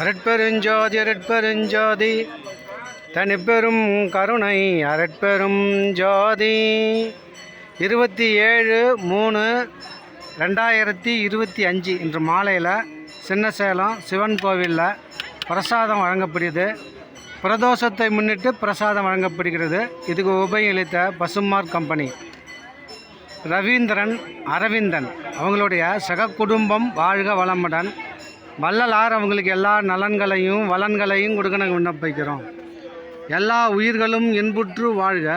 அரட்பெருஞ்சோதி அரட்பெருஞ்சோதி தனிப்பெரும் கருணை அரட்பெரும் ஜோதி. இருபத்தி ஏழு மூணு ரெண்டாயிரத்தி இருபத்தி அஞ்சு இன்று மாலையில் சின்னசேலம் சிவன் கோவிலில் பிரசாதம் வழங்கப்படுகிறது. பிரதோஷத்தை முன்னிட்டு பிரசாதம் வழங்கப்படுகிறது. இதுக்கு உபயோகித்த பசுமார் கம்பெனி. ரவீந்திரன் அரவிந்தன் அவங்களுடைய சக குடும்பம் வாழ்க வளமுடன். வள்ளலார் அவங்களுக்கு எல்லா நலன்களையும் வளன்களையும் கொடுக்கணும் விண்ணப்பிக்கிறோம் எல்லா உயிர்களும் இன்புற்று வாழ்க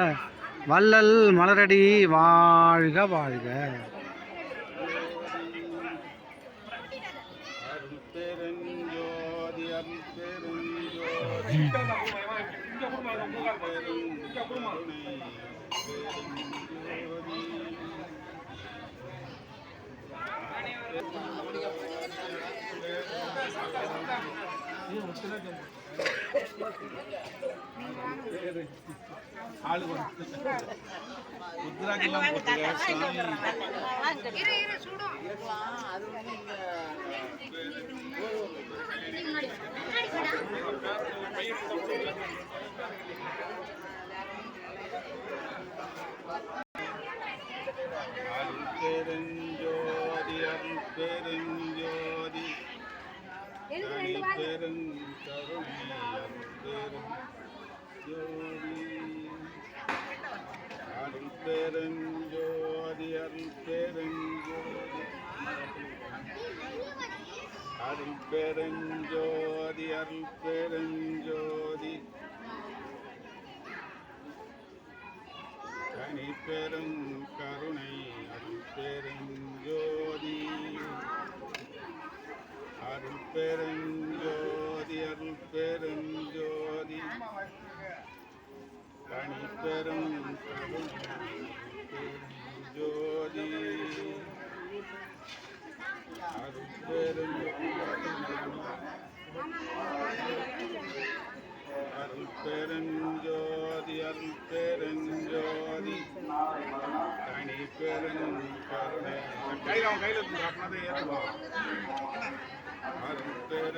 வள்ளல் மலரடி வாழ்க வாழ்க அருட்பெருஞ்சோதி அருட்பெருஞ்சோதி பெருங்கருணை முத்ராக்கெல்லாம் போட்டுக்க சாமி அருட்பெருஞ்சோதி தனிப்பெருங்கருணை அருட்பெருஞ்சோதி அருட்பெருஞ்சோதி அருட்பெருஞ்சோதி அருட்பெருஞ்சோதி தனிப்பெரும் கருணை அருள் பெருஞ்சோதி அருள் பெருஞ்சோதி கணி பெரும் ஜோதி அருள் பெருஞ்சோதி அருள் பெருஞ்சோதி அருட்பெருஞ்சோதி அருட்பெருஞ்சோதி தனிப்பெரும் கருணை கையில் கையில் அப்படின்னா ஏற்றுவா i don't know